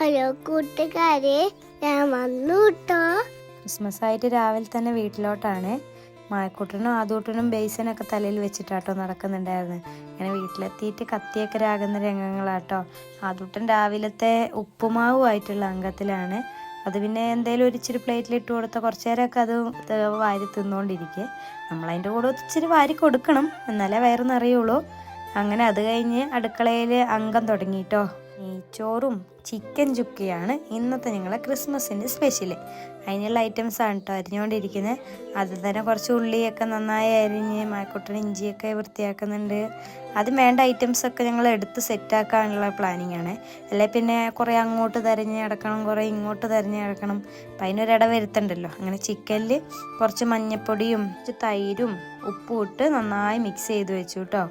Hello കൂട്ടുകാരെ ഞാൻ വന്നു കേട്ടോ ക്രിസ്മസ് ആയിട്ട് രാവിലെ തന്നെ വീട്ടിലോട്ടാണ്. മായക്കൂട്ടനും ആദൂട്ടനും ബേസനൊക്കെ തലയിൽ വെച്ചിട്ടാട്ടോ നടക്കുന്നുണ്ടായിരുന്നു. ഇങ്ങനെ വീട്ടിലെത്തിയിട്ട് കത്തിയൊക്കെ രാകുന്ന രംഗങ്ങളാട്ടോ. ആദൂട്ടൻ രാവിലത്തെ ഉപ്പുമാവുമായിട്ടുള്ള അംഗത്തിലാണ്. അത് പിന്നെ എന്തേലും ഒരു ഇച്ചിരി പ്ലേറ്റിൽ ഇട്ട് കൊടുത്ത കുറച്ച് നേരമൊക്കെ അത് വാരി തിന്നുകൊണ്ടിരിക്കെ നമ്മളതിന്റെ കൂടെ ഇച്ചിരി വാരി കൊടുക്കണം എന്നാലേ വയറ് അങ്ങനെ അത് കഴിഞ്ഞ് അടുക്കളയിൽ അംഗം തുടങ്ങിയിട്ടോ നെയ്ച്ചോറും ചിക്കൻ ചുക്കിയാണ് ഇന്നത്തെ ഞങ്ങളെ ക്രിസ്മസിന്റെ സ്പെഷ്യൽ അതിനുള്ള ഐറ്റംസ് ആണ് കേട്ടോ അരിഞ്ഞുകൊണ്ടിരിക്കുന്നത് അത് തന്നെ കുറച്ച് ഉള്ളിയൊക്കെ നന്നായി അരിഞ്ഞ് മായക്കൊട്ടൻ ഇഞ്ചിയൊക്കെ വൃത്തിയാക്കുന്നുണ്ട്. അത് വേണ്ട ഐറ്റംസ് ഒക്കെ ഞങ്ങൾ എടുത്ത് സെറ്റാക്കാനുള്ള പ്ലാനിങ് ആണ് അല്ലെ പിന്നെ കുറേ അങ്ങോട്ട് തിരഞ്ഞ് കിടക്കണം കുറേ ഇങ്ങോട്ട് തിരഞ്ഞ് കിടക്കണം അപ്പം അതിനൊരിട വരുത്തണ്ടല്ലോ. അങ്ങനെ ചിക്കനിൽ കുറച്ച് മഞ്ഞപ്പൊടിയും കുറച്ച് തൈരും ഉപ്പും ഇട്ട് നന്നായി മിക്സ് ചെയ്ത് വെച്ചു കേട്ടോ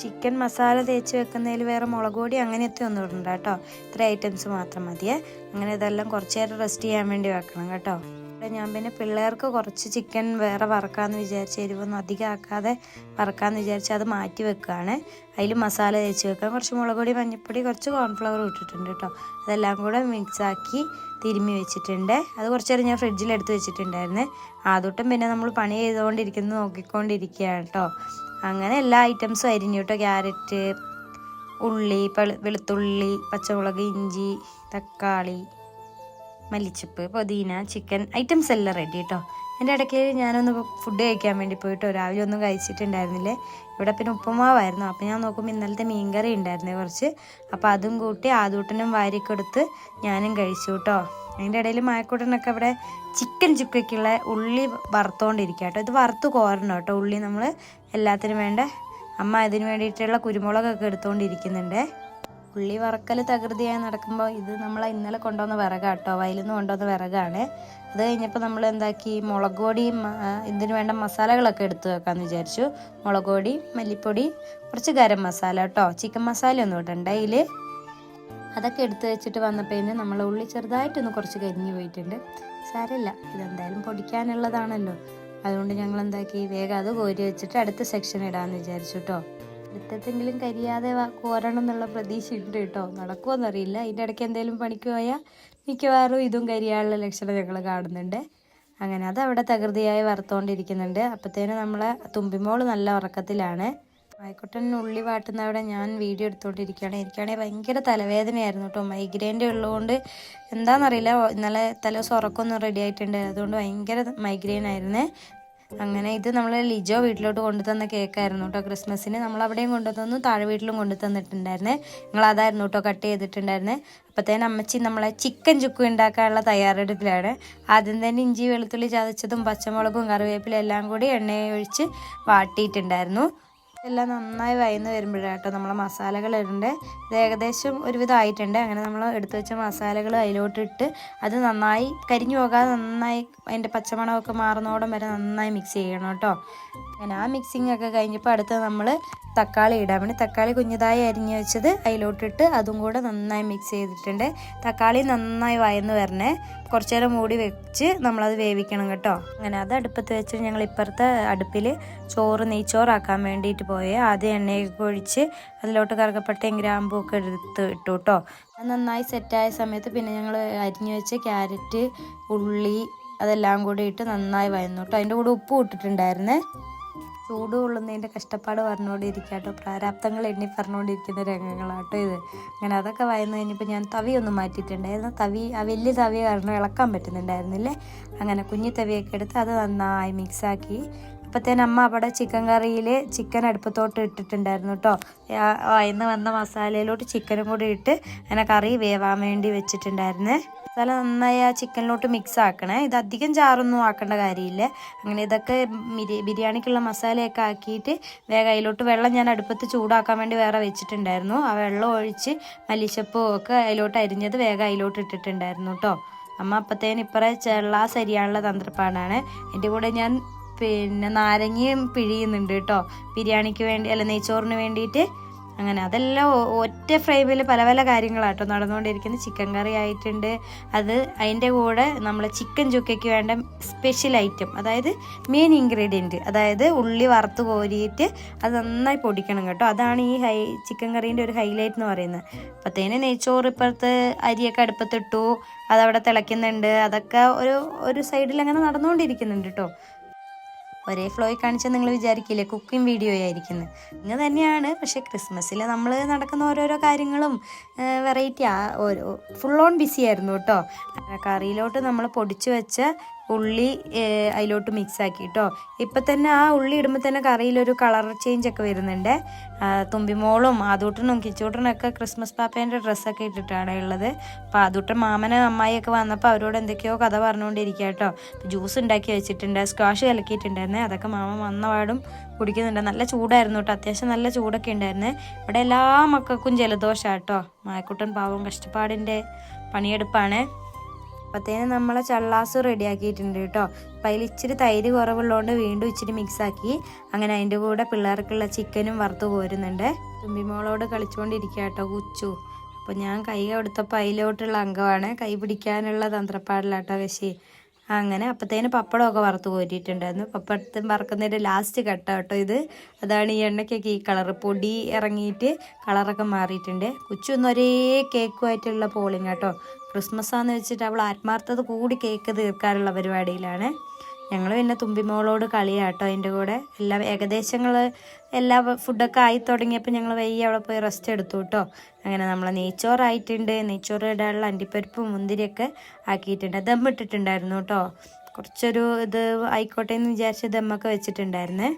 ചിക്കൻ മസാല തേച്ച് വെക്കുന്നതിൽ വേറെ മുളക് പൊടി അങ്ങനത്തെ ഒന്നും ഇടണ്ട കേട്ടോ. ഇത്ര ഐറ്റംസ് മാത്രം മതിയേ. അങ്ങനെ ഇതെല്ലാം കുറച്ച് നേരം റെസ്റ്റ് ചെയ്യാൻ വേണ്ടി വെക്കണം കേട്ടോ. ഞാൻ പിന്നെ പിള്ളേർക്ക് കുറച്ച് ചിക്കൻ വേറെ വറക്കാമെന്ന് വിചാരിച്ച് എരിവൊന്നും അധികം ആക്കാതെ വറക്കാമെന്ന് വിചാരിച്ച് അത് മാറ്റി വെക്കുകയാണ്. അതിൽ മസാല തേച്ച് വെക്കാം കുറച്ച് മുളക് പൊടി മഞ്ഞൾപ്പൊടി കുറച്ച് കോൺഫ്ലവർ ഇട്ടിട്ടുണ്ട് കേട്ടോ. അതെല്ലാം കൂടെ മിക്സാക്കി തിരുമ്മി വെച്ചിട്ടുണ്ട്. അത് കുറച്ച് നേരം ഞാൻ ഫ്രിഡ്ജിൽ എടുത്ത് വെച്ചിട്ടുണ്ടായിരുന്നു. ആദ്യം പിന്നെ നമ്മൾ പണി ചെയ്തുകൊണ്ടിരിക്കുന്നത് നോക്കിക്കൊണ്ടിരിക്കുകയാണ് കേട്ടോ. അങ്ങനെ എല്ലാ ഐറ്റംസും അരിഞ്ഞു കേട്ടോ. ക്യാരറ്റ് ഉള്ളി വെളുത്തുള്ളി പച്ചമുളക് ഇഞ്ചി തക്കാളി മല്ലിച്ചപ്പ് പുതിന ചിക്കൻ ഐറ്റംസ് എല്ലാം റെഡി കേട്ടോ എന്റെ ഇടയ്ക്ക് ഞാനൊന്ന് ഫുഡ് കഴിക്കാൻ വേണ്ടി പോയിട്ടോ രാവിലെ ഒന്നും കഴിച്ചിട്ടുണ്ടായിരുന്നില്ലേ? ഇവിടെ പിന്നെ ഉപ്പുമാവായിരുന്നു. അപ്പോൾ ഞാൻ നോക്കുമ്പോൾ ഇന്നലത്തെ മീൻകറി ഉണ്ടായിരുന്നേ കുറച്ച്. അപ്പോൾ അതും കൂട്ടി ആദൂട്ടനും വാരിക്കൊടുത്ത് ഞാനും കഴിച്ചു കേട്ടോ അതിന്റെ ഇടയിൽ മായക്കൂട്ടനൊക്കെ ഇവിടെ ചിക്കൻ ചുക്കയ്ക്കുള്ള ഉള്ളി വറുത്തോണ്ടിരിക്കുക കേട്ടോ ഇത് വറുത്ത് കോരണം കേട്ടോ. ഉള്ളി നമ്മൾ എല്ലാത്തിനും വേണ്ട. അമ്മ അതിന് വേണ്ടിയിട്ടുള്ള കുരുമുളകൊക്കെ എടുത്തുകൊണ്ടിരിക്കുന്നുണ്ട് ഉള്ളി വറക്കൽ തകൃതിയായി നടക്കുമ്പോൾ ഇത് നമ്മൾ ഇന്നലെ കൊണ്ടുവന്ന വിറകാണ് കേട്ടോ വയലിൽ നിന്ന് കൊണ്ടുവന്ന വിറകാണ്. അത് കഴിഞ്ഞപ്പോൾ നമ്മൾ എന്താക്കി? മുളക് പൊടിയും ഇതിന് വേണ്ട മസാലകളൊക്കെ എടുത്തു വെക്കാമെന്ന് വിചാരിച്ചു. മുളക് പൊടി മല്ലിപ്പൊടി കുറച്ച് ഗരം മസാല കേട്ടോ ചിക്കൻ മസാല ഒന്നും ഇടണ്ട. അതിൽ അതൊക്കെ എടുത്ത് വെച്ചിട്ട് വന്നപ്പോഴേന് നമ്മൾ ഉള്ളി ചെറുതായിട്ടൊന്ന് കുറച്ച് കരിഞ്ഞു പോയിട്ടുണ്ട്. സാരമില്ല ഇതെന്തായാലും പൊടിക്കാനുള്ളതാണല്ലോ. അതുകൊണ്ട് ഞങ്ങൾ എന്താക്കി? വേഗം അത് കോരി വെച്ചിട്ട് അടുത്ത സെക്ഷൻ ഇടാമെന്ന് വിചാരിച്ചു കേട്ടോ അടുത്തെങ്കിലും കരിയാതെ കോരണം എന്നുള്ള പ്രതീക്ഷ ഉണ്ട് കേട്ടോ. നടക്കുമോന്നറിയില്ല അതിന്റെ ഇടയ്ക്ക് എന്തെങ്കിലും പണിക്ക് പോയാൽ മിക്കവാറും ഇതും കരിയാനുള്ള ലക്ഷണം ഞങ്ങൾ കാണുന്നുണ്ട്. അങ്ങനെ അത് അവിടെ തകൃതിയായി വറുത്തുകൊണ്ടിരിക്കുന്നുണ്ട് അപ്പത്തേനും നമ്മളെ തുമ്പിമോൾ നല്ല ഉറക്കത്തിലാണ്. ആയിക്കോട്ടെ ഉള്ളി വാട്ടുന്നവിടെ ഞാൻ വീഡിയോ എടുത്തുകൊണ്ടിരിക്കുകയാണ് എനിക്കാണെങ്കിൽ ഭയങ്കര തലവേദനയായിരുന്നു കേട്ടോ. മൈഗ്രെയിന്റെ ഉള്ളതുകൊണ്ട് എന്താണെന്നറിയില്ല ഇന്നലെ തലേ ദിവസം ഉറക്കമൊന്നും റെഡി ആയിട്ടുണ്ട്. അതുകൊണ്ട് ഭയങ്കര മൈഗ്രെയിൻ ആയിരുന്നേ. അങ്ങനെ ഇത് നമ്മൾ ലിജോ വീട്ടിലോട്ട് കൊണ്ടുതന്ന കേക്കായിരുന്നു കേട്ടോ ക്രിസ്മസിന് നമ്മൾ അവിടെയും കൊണ്ടുതന്നു താഴെ വീട്ടിലും കൊണ്ടു തന്നിട്ടുണ്ടായിരുന്നേ നിങ്ങൾ അതായിരുന്നു കേട്ടോ കട്ട് ചെയ്തിട്ടുണ്ടായിരുന്നേ. അപ്പോഴത്തേന് അമ്മച്ചി നമ്മളെ ചിക്കൻ ചുക്ക് ഉണ്ടാക്കാനുള്ള തയ്യാറെടുപ്പിലാണ്. ആദ്യം തന്നെ ഇഞ്ചി വെളുത്തുള്ളി ചതച്ചതും പച്ചമുളകും കറിവേപ്പിലും എല്ലാം കൂടി എണ്ണയൊഴിച്ച് വാട്ടിയിട്ടുണ്ടായിരുന്നു. എല്ലാം നന്നായി വയന്ന് വരുമ്പോഴാട്ടോ നമ്മൾ മസാലകൾ ഇടേണ്ടത് ഇത് ഏകദേശം ഒരുവിധം ആയിട്ടുണ്ട്. അങ്ങനെ നമ്മൾ എടുത്തു വെച്ച മസാലകൾ അതിലോട്ടിട്ട് അത് നന്നായി കരിഞ്ഞു പോകാതെ നന്നായി അതിന്റെ പച്ചമണമൊക്കെ മാറുന്നോടം വരെ നന്നായി മിക്സ് ചെയ്യണം കേട്ടോ. അങ്ങനെ ആ മിക്സിംഗ് ഒക്കെ കഴിഞ്ഞപ്പോൾ അടുത്ത് നമ്മൾ തക്കാളി ഇടാൻ വേണ്ടി തക്കാളി കുഞ്ഞതായി അരിഞ്ഞു വെച്ചത് അതിലോട്ടിട്ട് അതും കൂടെ നന്നായി മിക്സ് ചെയ്തിട്ടുണ്ട്. തക്കാളി നന്നായി വയന്ന് വരണേ. കുറച്ചു നേരം മൂടി വെച്ച് നമ്മളത് വേവിക്കണം കേട്ടോ. അങ്ങനെ അത് അടുപ്പത്ത് വെച്ച് ഞങ്ങൾ ഇപ്പുറത്തെ അടുപ്പിൽ ചോറ് നെയ്ച്ചോറാക്കാൻ വേണ്ടിയിട്ട് പോയി. ആദ്യം എണ്ണയൊക്കെ ഒഴിച്ച് അതിലോട്ട് കറുകപ്പട്ടയും ഗ്രാമ്പും ഒക്കെ എടുത്ത് ഇട്ടു കേട്ടോ അത് നന്നായി സെറ്റായ സമയത്ത് പിന്നെ ഞങ്ങൾ അരിഞ്ഞു വെച്ച് ക്യാരറ്റ് ഉള്ളി അതെല്ലാം കൂടി ഇട്ട് നന്നായി വയന്നു കേട്ടോ അതിന്റെ കൂടെ ഉപ്പും ഇട്ടിട്ടുണ്ടായിരുന്നേ. ചൂട് കൊള്ളുന്നതിന്റെ കഷ്ടപ്പാട് പറഞ്ഞുകൊണ്ടിരിക്കുക കേട്ടോ പ്രാരാബ്ദങ്ങൾ എണ്ണി പറഞ്ഞുകൊണ്ടിരിക്കുന്ന രംഗങ്ങളാട്ടോ ഇത്. അങ്ങനെ അതൊക്കെ വയന്നു കഴിഞ്ഞപ്പോൾ ഞാൻ തവി തവിയൊന്നും മാറ്റിയിട്ടുണ്ടായിരുന്നു തവി ആ വലിയ തവി കാരണം ഇളക്കാൻ പറ്റുന്നുണ്ടായിരുന്നില്ലേ? അങ്ങനെ കുഞ്ഞു തവിയൊക്കെ എടുത്ത് അത് നന്നായി മിക്സാക്കി അപ്പോഴത്തേനും അമ്മ അവിടെ ചിക്കൻ കറിയിൽ ചിക്കൻ അടുപ്പത്തോട്ട് ഇട്ടിട്ടുണ്ടായിരുന്നു കേട്ടോ അയന്ന് വന്ന മസാലയിലോട്ട് ചിക്കനും കൂടി ഇട്ട് അങ്ങനെ കറി വേവാൻ വേണ്ടി വെച്ചിട്ടുണ്ടായിരുന്നേ. മസാല നന്നായി ആ ചിക്കനിലോട്ട് മിക്സ് ആക്കണേ. ഇത് അധികം ചാറൊന്നും ആക്കേണ്ട കാര്യമില്ല. അങ്ങനെ ഇതൊക്കെ ബിരി- ബിരിയാണിക്കുള്ള മസാലയൊക്കെ ആക്കിയിട്ട് വേഗം അതിലോട്ട് വെള്ളം ഞാൻ അടുപ്പത്ത് ചൂടാക്കാൻ വേണ്ടി വേറെ വെച്ചിട്ടുണ്ടായിരുന്നു. ആ വെള്ളം ഒഴിച്ച് മല്ലിച്ചപ്പൂ ഒക്കെ അതിലോട്ട് അരിഞ്ഞത് വേഗം അതിലോട്ട് ഇട്ടിട്ടുണ്ടായിരുന്നു കേട്ടോ അമ്മ അപ്പത്തേന് ഇപ്പറേ ചെള്ളാ സരിയാനുള്ള തന്ത്രപ്പാടാണ്. എന്റെ കൂടെ ഞാൻ പിന്നെ നാരങ്ങയും പിഴിയുന്നുണ്ട് കേട്ടോ. ബിരിയാണിക്ക് വേണ്ടി അല്ല നെയ്ച്ചോറിന് വേണ്ടിയിട്ട്. അങ്ങനെ അതെല്ലാം ഒറ്റ ഫ്രെയിമിൽ പല പല കാര്യങ്ങളാട്ടോ നടന്നുകൊണ്ടിരിക്കുന്നത്. ചിക്കൻ കറി ആയിട്ടുണ്ട്. അത് അതിന്റെ കൂടെ നമ്മൾ ചിക്കൻ ചുക്കയ്ക്ക് വേണ്ട സ്പെഷ്യൽ ഐറ്റം അതായത് മെയിൻ ഇൻഗ്രീഡിയന്റ് അതായത് ഉള്ളി വറുത്ത് കോരിയിട്ട് അത് നന്നായി പൊടിക്കണം കേട്ടോ. അതാണ് ഈ ഹൈ ചിക്കൻ കറീന്റെ ഒരു ഹൈലൈറ്റ് എന്ന് പറയുന്നത്. അപ്പോഴത്തേന് നെയ്ച്ചോറ് ഇപ്പുറത്ത് അരിയൊക്കെ അടുപ്പത്തിട്ടു അതവിടെ തിളയ്ക്കുന്നുണ്ട്. അതൊക്കെ ഒരു ഒരു സൈഡിൽ അങ്ങനെ നടന്നുകൊണ്ടിരിക്കുന്നുണ്ട് കേട്ടോ. ഒരേ ഫ്ലോയിൽ കാണിച്ചാൽ നിങ്ങൾ വിചാരിക്കില്ലേ? കുക്കിംഗ് വീഡിയോ ആയിരിക്കുന്നത് ഇങ്ങനെ തന്നെയാണ്. പക്ഷേ ക്രിസ്മസിൽ നമ്മൾ നടക്കുന്ന ഓരോരോ കാര്യങ്ങളും വെറൈറ്റി ആ ഓരോ ഫുൾ ഓൺ ബിസി ആയിരുന്നു കേട്ടോ. കറിയിലോട്ട് നമ്മൾ പൊടിച്ചു വെച്ച ഉള്ളി അതിലോട്ട് മിക്സ് ആക്കി കേട്ടോ ഇപ്പം തന്നെ ആ ഉള്ളി ഇടുമ്പോൾ തന്നെ കറിയിലൊരു കളർ ചേഞ്ച് ഒക്കെ വരുന്നുണ്ട്. തുമ്പിമോളും ആദൂട്ടനും കിച്ചൂട്ടനും ഒക്കെ ക്രിസ്മസ് പാപ്പേന്റെ ഡ്രസ്സൊക്കെ ഇട്ടിട്ടാണ് ഉള്ളത്. അപ്പോൾ ആദൂട്ടൻ മാമനും അമ്മായിയൊക്കെ വന്നപ്പോൾ അവരോട് എന്തൊക്കെയോ കഥ പറഞ്ഞുകൊണ്ടിരിക്കുക കേട്ടോ ജ്യൂസ് ഉണ്ടാക്കി വെച്ചിട്ടുണ്ട് സ്ക്വാഷ് കലക്കിയിട്ടുണ്ടായിരുന്നേ. അതൊക്കെ മാമ വന്നപാടും കുടിക്കുന്നുണ്ട്. നല്ല ചൂടായിരുന്നു കേട്ടോ അത്യാവശ്യം നല്ല ചൂടൊക്കെ ഉണ്ടായിരുന്നു. ഇവിടെ എല്ലാ മക്കൾക്കും ജലദോഷമാണ് കേട്ടോ മായക്കുട്ടൻ പാവം കഷ്ടപ്പാടിന്റെ പണിയെടുപ്പാണ്. അപ്പത്തേനും നമ്മളെ ചള്ളാസ് റെഡിയാക്കിയിട്ടുണ്ട് കേട്ടോ. അപ്പം അതിൽ ഇച്ചിരി തൈര് കുറവുള്ളതുകൊണ്ട് വീണ്ടും ഇച്ചിരി മിക്സാക്കി അങ്ങനെ അതിന്റെ കൂടെ പിള്ളേർക്കുള്ള ചിക്കനും വറുത്ത് പോരുന്നുണ്ട് തുമ്പിമോളോട് കളിച്ചുകൊണ്ടിരിക്കുക കേട്ടോ കുച്ചു. അപ്പോൾ ഞാൻ കൈ കൊടുത്തപ്പോൾ അതിലോട്ടുള്ള അംഗമാണ്. കൈ പിടിക്കാനുള്ള തന്ത്രപ്പാടിലാട്ടോ കശി അങ്ങനെ അപ്പത്തേന് പപ്പടമൊക്കെ വറുത്ത് കോരിയിട്ടുണ്ടായിരുന്നു. പപ്പടത്തും വറക്കുന്നതിന്റെ ലാസ്റ്റ് കട്ട കേട്ടോ ഇത്. അതാണ് ഈ എണ്ണയ്ക്കൊക്കെ ഈ കളർ പൊടി ഇറങ്ങിയിട്ട് കളറൊക്കെ മാറിയിട്ടുണ്ട്. കൊച്ചൊന്നും ഒരേ കേക്കുമായിട്ടുള്ള പോളിങ് കേട്ടോ. ക്രിസ്മസ് ആണെന്ന് വെച്ചിട്ട് അവൾ ആത്മാർത്ഥത കൂടി കേക്ക് തീർക്കാനുള്ള പരിപാടിയിലാണ്. ഞങ്ങൾ പിന്നെ തുമ്പിമോളോട് കളിയാട്ടോ അതിന്റെ കൂടെ. എല്ലാ ഏകദേശങ്ങൾ എല്ലാ ഫുഡൊക്കെ ആയി തുടങ്ങിയപ്പോൾ ഞങ്ങൾ വയ്യ അവിടെ പോയി റെസ്റ്റ് എടുത്തു കേട്ടോ അങ്ങനെ നമ്മൾ നെയ്ച്ചോറായിട്ടുണ്ട്. നെയ്ച്ചോറ് ഇടാനുള്ള അണ്ടിപ്പരിപ്പും മുന്തിരിയൊക്കെ ആക്കിയിട്ടുണ്ട്. ദം ഇട്ടിട്ടുണ്ടായിരുന്നു കേട്ടോ കുറച്ചൊരു ഇത് ആയിക്കോട്ടെ എന്ന് വിചാരിച്ച് ദമ്മൊക്കെ വെച്ചിട്ടുണ്ടായിരുന്നേ.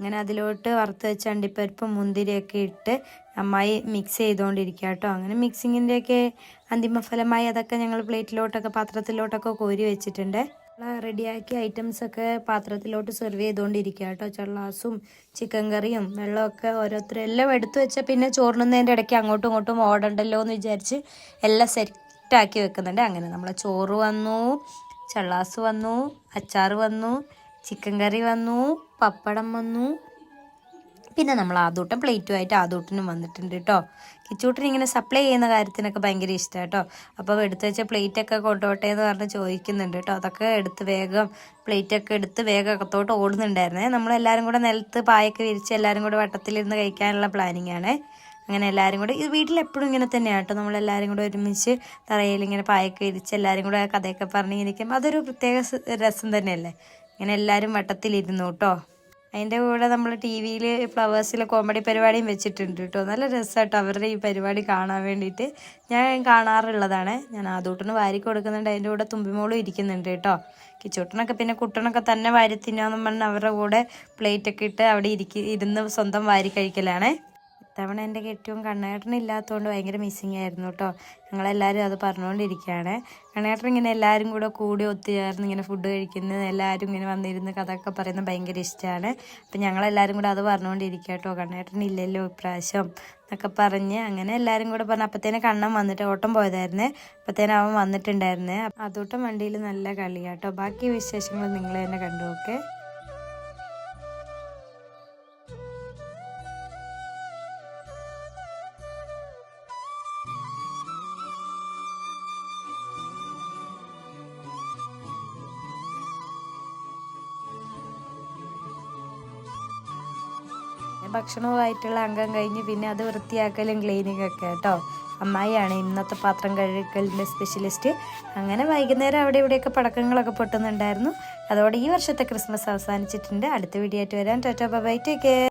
അങ്ങനെ അതിലോട്ട് വറുത്ത് വെച്ച അണ്ടിപ്പരിപ്പും മുന്തിരിയൊക്കെ ഇട്ട് നന്നായി മിക്സ് ചെയ്തുകൊണ്ടിരിക്കുക കേട്ടോ. അങ്ങനെ മിക്സിങ്ങിന്റെയൊക്കെ അന്തിമഫലമായി അതൊക്കെ ഞങ്ങൾ പ്ലേറ്റിലോട്ടൊക്കെ പാത്രത്തിലോട്ടൊക്കെ കോരി വെച്ചിട്ടുണ്ട്. റെഡിയാക്കിയ ഐറ്റംസൊക്കെ പാത്രത്തിലോട്ട് സെർവ് ചെയ്തുകൊണ്ടിരിക്കുക കേട്ടോ. ചള്ളാസും ചിക്കൻ കറിയും വെള്ളമൊക്കെ ഓരോരുത്തരും എല്ലാം എടുത്തു വെച്ചാൽ പിന്നെ ചോറിനുന്നതിന്റെ ഇടയ്ക്ക് അങ്ങോട്ടും ഇങ്ങോട്ടും ഓടണ്ടല്ലോ എന്ന് വിചാരിച്ച് എല്ലാം സെറ്റാക്കി വെക്കുന്നുണ്ട്. അങ്ങനെ നമ്മളെ ചോറ് വന്നു ചള്ളാസ് വന്നു അച്ചാർ വന്നു ചിക്കൻ കറി വന്നു പപ്പടം വന്നു. പിന്നെ നമ്മൾ ആദൂട്ടൻ പ്ലേറ്റുമായിട്ട് ആദൂട്ടനും വന്നിട്ടുണ്ട് കേട്ടോ കിച്ചൂട്ടിന് ഇങ്ങനെ സപ്ലൈ ചെയ്യുന്ന കാര്യത്തിനൊക്കെ ഭയങ്കര ഇഷ്ടമാണ് കേട്ടോ അപ്പോൾ എടുത്തു വെച്ച പ്ലേറ്റൊക്കെ കൊണ്ടോട്ടെ എന്ന് പറഞ്ഞ് ചോദിക്കുന്നുണ്ട് കേട്ടോ അതൊക്കെ എടുത്ത് വേഗം പ്ലേറ്റൊക്കെ എടുത്ത് വേഗം അകത്തോട്ട് ഓടുന്നുണ്ടായിരുന്നേ. നമ്മളെല്ലാവരും കൂടെ നിലത്ത് പായൊക്കെ വിരിച്ച് എല്ലാവരും കൂടെ വട്ടത്തിലിരുന്ന് കഴിക്കാനുള്ള പ്ലാനിങ് ആണ്. അങ്ങനെ എല്ലാവരും കൂടെ ഇത് വീട്ടിലെപ്പോഴും ഇങ്ങനെ തന്നെയാണ് കേട്ടോ നമ്മളെല്ലാവരും കൂടെ ഒരുമിച്ച് തറയിൽ ഇങ്ങനെ പായൊക്കെ വിരിച്ച് എല്ലാവരും കൂടെ കഥയൊക്കെ പറഞ്ഞ് ഇരിക്കും അതൊരു പ്രത്യേക രസം തന്നെയല്ലേ? ഇങ്ങനെ എല്ലാവരും വട്ടത്തിലിരുന്നു കേട്ടോ. അതിന്റെ കൂടെ നമ്മൾ ടി വിയിൽ ഫ്ലവേഴ്സിലെ കോമഡി പരിപാടിയും വെച്ചിട്ടുണ്ട് കേട്ടോ. നല്ല രസമായിട്ടോ അവരുടെ ഈ പരിപാടി കാണാൻ വേണ്ടിയിട്ട്. ഞാൻ കാണാറുള്ളതാണ്. ഞാൻ ആദൂട്ടിന് വാരി കൊടുക്കുന്നുണ്ട്. അതിന്റെ കൂടെ തുമ്പിമോളും ഇരിക്കുന്നുണ്ട് കേട്ടോ. കിച്ചൂട്ടനൊക്കെ പിന്നെ കുട്ടനൊക്കെ തന്നെ വാരി തിന്നാന്ന് പറഞ്ഞ് അവരുടെ കൂടെ പ്ലേറ്റൊക്കെ ഇട്ട് അവിടെ ഇരിക്കി ഇരുന്ന് സ്വന്തം വാരി കഴിക്കലാണ്. ഇത്തവണ എന്റെ കെട്ടിയും കണ്ണേട്ടൻ ഇല്ലാത്തതുകൊണ്ട് ഭയങ്കര മിസ്സിങ് ആയിരുന്നു കേട്ടോ. ഞങ്ങളെല്ലാവരും അത് പറഞ്ഞുകൊണ്ടിരിക്കുകയാണ് കണ്ണേട്ടൻ ഇങ്ങനെ എല്ലാവരും കൂടെ കൂടി ഒത്തുചേർന്ന് ഇങ്ങനെ ഫുഡ് കഴിക്കുന്നത് എല്ലാവരും ഇങ്ങനെ വന്നിരുന്ന് കഥയൊക്കെ പറയുന്നത് ഭയങ്കര ഇഷ്ടമാണ് അപ്പം ഞങ്ങളെല്ലാവരും കൂടെ അത് പറഞ്ഞുകൊണ്ടിരിക്കുക കേട്ടോ. കണ്ണേട്ടൻ ഇല്ലല്ലോ ഇപ്രാവശ്യം എന്നൊക്കെ പറഞ്ഞ് അങ്ങനെ എല്ലാവരും കൂടെ പറഞ്ഞു അപ്പത്തേനെ കണ്ണൻ വന്നിട്ട് ഓട്ടം പോയതായിരുന്നു. അപ്പത്തേനും അവൻ വന്നിട്ടുണ്ടായിരുന്നു. അതോട്ടം വണ്ടിയിൽ നല്ല കളിയാട്ടോ ബാക്കി വിശേഷങ്ങൾ നിങ്ങൾ തന്നെ കണ്ടു ഓക്കെ ഭക്ഷണവുമായിട്ടുള്ള അംഗം കഴിഞ്ഞ് പിന്നെ അത് വൃത്തിയാക്കലും ക്ലീനിങ് ഒക്കെ കേട്ടോ. അമ്മായിയാണ് ഇന്നത്തെ പാത്രം കഴുകലിന്റെ സ്പെഷ്യലിസ്റ്റ് അങ്ങനെ വൈകുന്നേരം അവിടെ ഇവിടെയൊക്കെ പടക്കങ്ങളൊക്കെ പൊട്ടുന്നുണ്ടായിരുന്നു. അതോടെ ഈ വർഷത്തെ ക്രിസ്മസ് അവസാനിച്ചിട്ടുണ്ട്. അടുത്ത വീഡിയോ ആയിട്ട് വരാൻ ടാറ്റാ ബൈ ടേക്ക് കെയർ